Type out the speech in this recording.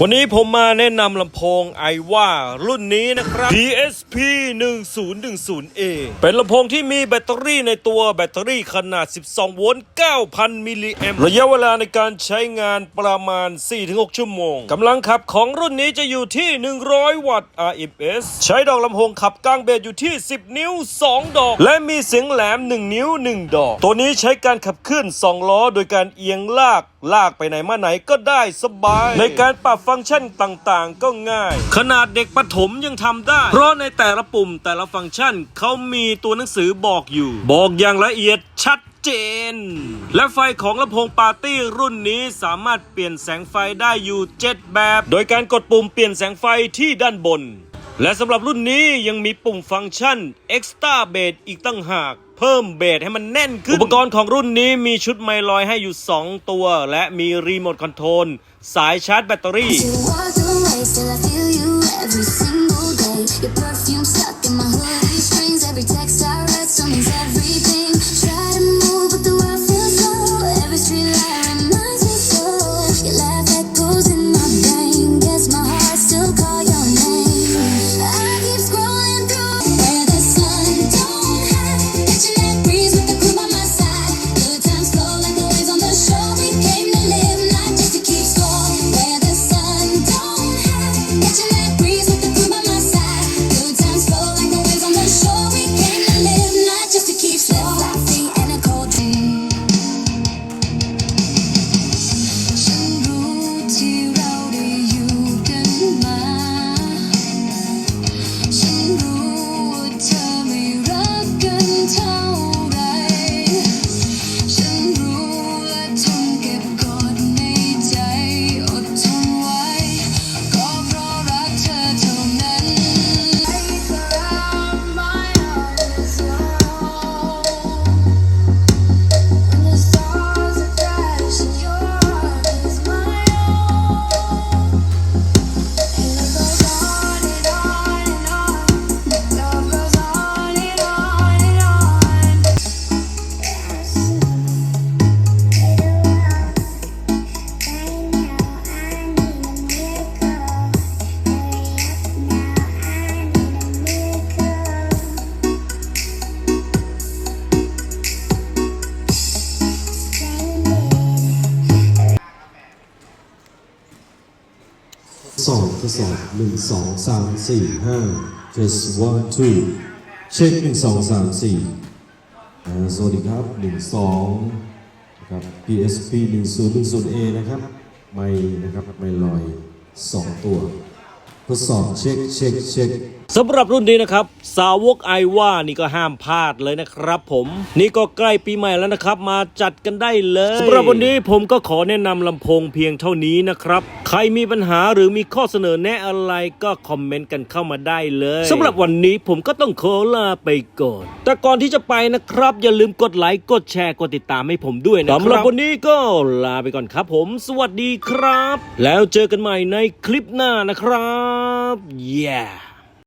วันนี้ผมมาแนะนำลำโพงไอว่ารุ่นนี้นะครับ PSP 1010A เป็นลำโพงที่มีแบตเตอรี่ในตัวแบตเตอรี่ขนาด 12 โวลต์ 9,000 มิลลิแอมป์ระยะเวลาในการใช้งานประมาณ 4-6 ชั่วโมงกำลังขับของรุ่นนี้จะอยู่ที่ 100 วัตต์ RMS ใช้ดอกลำโพงขับกลางเบสอยู่ที่ 10 นิ้ว 2 ดอก และมีเสียงแหลม 1 นิ้ว 1 ดอก ตัวนี้ใช้การขับเคลื่อน2ล้อ โดยการเอียงลากลากไปไหนมาไหนก็ได้สบาย ในการปรับฟังก์ชันต่างๆ ก็ง่าย ขนาดเด็กประถมยังทำได้ เพราะในแต่ละปุ่มแต่ละฟังก์ชันเขามีตัวหนังสือบอกอยู่ บอกอย่างละเอียดชัดเจนและไฟของลำโพงปาร์ตี้รุ่นนี้สามารถเปลี่ยนแสงไฟได้อยู่ 7 แบบ โดยการกดปุ่มเปลี่ยนแสงไฟที่ด้านบน และสำหรับรุ่นนี้ยังมีปุ่มฟังก์ชัน Extra Bass อีกตั้งหาก เพิ่มเบสให้มันแน่นขึ้น อุปกรณ์ของรุ่นนี้มีชุดไมลอยให้อยู่ 2 ตัว และมีรีโมทคอนโทรลสายชาร์จแบตเตอรี่ You walk away, still I feel you every single day. Your perfume stuck in my hood. สอบหนึ่งสองสามสี่ห้า just one two เช็คหนึ่งสองสามสี่สวัสดีครับหนึ่งสองนะครับ PSP หนึ่งศูนย์หนึ่งศูนย์ A นะครับ ไม่นะครับ ไม่ลอยสองตัว ทดสอบเช็คเช็คเช็ค สำหรับรุ่นนี้นะครับ สาวกไอว่านี่ก็ห้ามพลาดเลยนะครับผม นี่ก็ใกล้ปีใหม่แล้วนะครับ มาจัดกันได้เลยสำหรับวันนี้ผมก็ขอแนะนำลำโพงเพียงเท่านี้นะครับ ใครมีปัญหาหรือมีข้อเสนอแนะอะไรก็คอมเมนต์กันเข้ามาได้เลยสำหรับวันนี้ผมก็ต้องขอลาไปก่อน แต่ก่อนที่จะไปนะครับ อย่าลืมกดไลค์กดแชร์กดติดตามให้ผมด้วยนะครับสำหรับวันนี้ก็ลาไปก่อนครับ ผม สวัสดีครับ แล้วเจอกันใหม่ในคลิปหน้านะครับ yeah